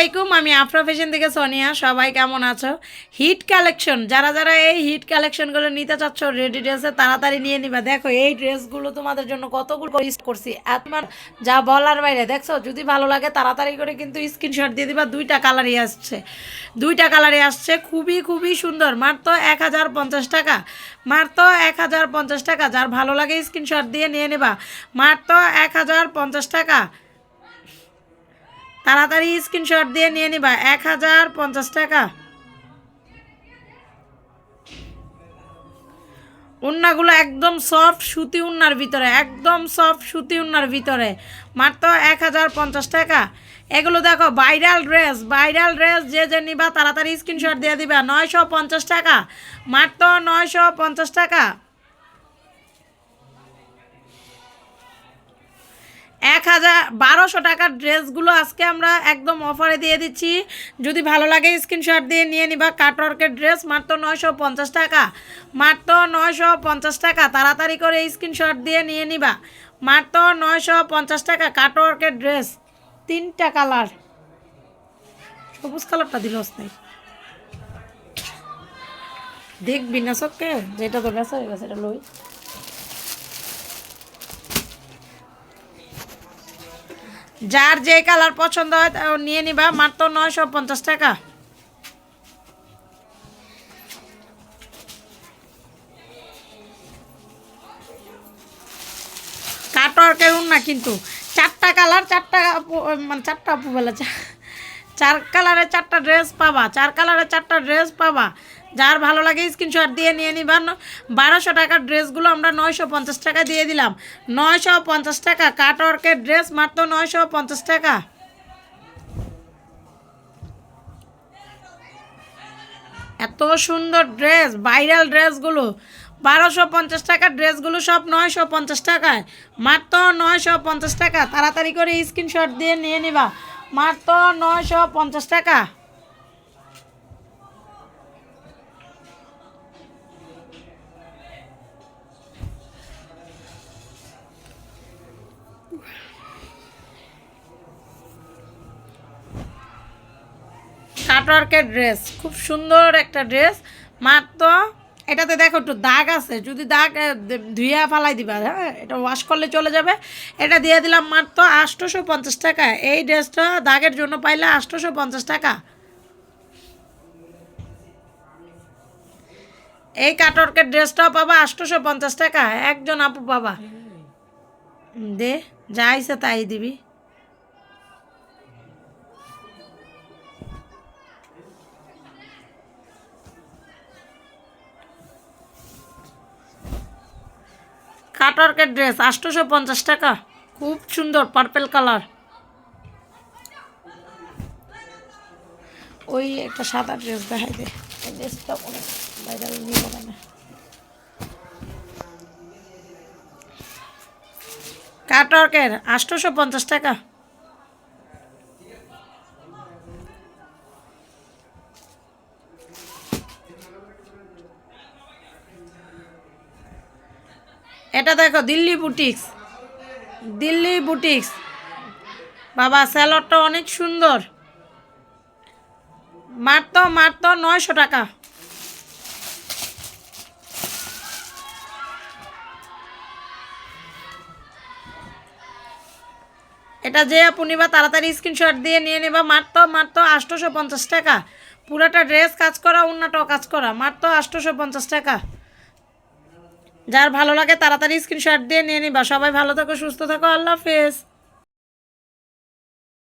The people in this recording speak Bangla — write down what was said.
আলাইকুম, আমি আফরা ফ্যাশন থেকে সোনিয়া সবাই কেমন আছো? হিট কালেকশন যারা যারা এই হিট কালেকশনগুলো নিতে চাচ্ছ রেডি ড্রেসে তাড়াতাড়ি নিয়ে নিবা। দেখো, এই ড্রেসগুলো তোমাদের জন্য কতগুলো ইউজ করছি। তোমার যা বলার বাইরে, দেখছ? যদি ভালো লাগে, তাড়াতাড়ি করে কিন্তু স্ক্রিনশট দিয়ে দিবা। দুইটা কালারই আসছে। দুইটা কালারই আসছে। খুবই খুবই সুন্দর। মাত্র এক হাজার পঞ্চাশ টাকা। মাত্র এক হাজার পঞ্চাশ টাকা। যার ভালো লাগে স্ক্রিনশট দিয়ে নিয়ে নেবা। মাত্র এক হাজার পঞ্চাশ টাকা। তাড়াতাড়ি স্ক্রিনশট দিয়ে নিয়ে নিবা, এক হাজার পঞ্চাশ টাকা। উন্নাগুলো একদম সফট সুতি উন্নার ভিতরে, একদম সফট সুতি উন্নার ভিতরে। মাত্র এক হাজার পঞ্চাশ টাকা। এগুলো দেখো ভাইরাল ড্রেস ভাইরাল ড্রেস যে যে নিবা তাড়াতাড়ি স্ক্রিনশট দিয়ে দিবা, নয়শো পঞ্চাশ টাকা। মাত্র নয়শো পঞ্চাশ টাকা। এক হাজার বারোশো টাকার ড্রেসগুলো আজকে আমরা একদম অফারে দিয়ে দিচ্ছি। যদি ভালো লাগে স্ক্রিনশট দিয়ে নিয়ে নিবা কাটওয়ার্কের ড্রেস মাত্র নয়শো পঞ্চাশ টাকা। মাত্র নয়শো পঞ্চাশ টাকা, তাড়াতাড়ি করে স্ক্রিনশট দিয়ে নিয়ে নিবা। মাত্র নয়শো পঞ্চাশ টাকা কাটওয়ার্কের ড্রেস তিনটা কালার সবুজ কালারটা দিল নাই দেখবি না চোখকে? যেটা তো হয়ে গেছে, এটা লই। যার যে কালার পছন্দ হয় তা নিয়ে নিবা, মাত্র নয়শো পঞ্চাশ টাকা। কাটওয়ার্কের না কিন্তু, চারটা কালার, চারটা মানে চারটা বলে চার কালারের চারটা ড্রেস পাবা, চার কালারের চারটা ড্রেস পাবা। যার ভালো লাগে স্ক্রিনশট দিয়ে নিয়ে নিবা। ন- বারোশো টাকার ড্রেসগুলো আমরা নয়শো পঞ্চাশ টাকা দিয়ে দিলাম। নয়শো পঞ্চাশ টাকা কাটওয়ার্কের ড্রেস মাত্র নয়শো পঞ্চাশ টাকা। এত সুন্দর ড্রেস, ভাইরাল ড্রেসগুলো। বারোশো পঞ্চাশ টাকার ড্রেসগুলো সব নয়শো পঞ্চাশ টাকায়। মাত্র নয়শো পঞ্চাশ টাকা। তাড়াতাড়ি করে স্ক্রিনশট দিয়ে নিয়ে নিবা। মাত্র নয়শো পঞ্চাশ টাকা। কাটওয়ার্কের ড্রেস খুব সুন্দর একটা ড্রেস মাত্র এটাতে দেখো একটু দাগ আছে। যদি দাগ ধুইয়া ফালাই দিবা হ্যাঁ? এটা ওয়াশ করলে চলে যাবে। এটা দিয়ে দিলাম মাত্র আটশোশো পঞ্চাশ টাকা। এই ড্রেসটা দাগের জন্য পাইলে আটশোশো পঞ্চাশ টাকা। এই কাটওয়ার্কের ড্রেসটাও পাবা আটশোশো পঞ্চাশ টাকা। একজন আপু পাবা। দে, যা আইসে তাই দিবি। কাটওয়ার্কের ড্রেস, আটশোশো পঞ্চাশ টাকা। খুব সুন্দর পার্পেল কালার ওই একটা সাদা ড্রেস দেখাই এই ড্রেসটা অনেক কাটওয়ার্কের পঞ্চাশ টাকা। এটা দেখো, দিল্লি বুটিক্স। দিল্লি বুটিক্স। বাবা স্যালোডটা অনেক সুন্দর। মাত্র মাত্র নয়শো টাকা। এটা যে আপু নিবা, তাড়াতাড়ি স্ক্রিনশট দিয়ে নিয়ে নেবা। মাত্র মাত্র আটশোশো পঞ্চাশ টাকা। পুরাটা ড্রেস কাজ করা অন্যটাও কাজ করা। মাত্র আটশোশো পঞ্চাশ টাকা। যার ভালো লাগে তাড়াতাড়ি স্ক্রিনশট দিয়ে নিয়ে নিবা। সবাই ভালো থাকো, সুস্থ থাকো, আল্লাহ হাফেজ।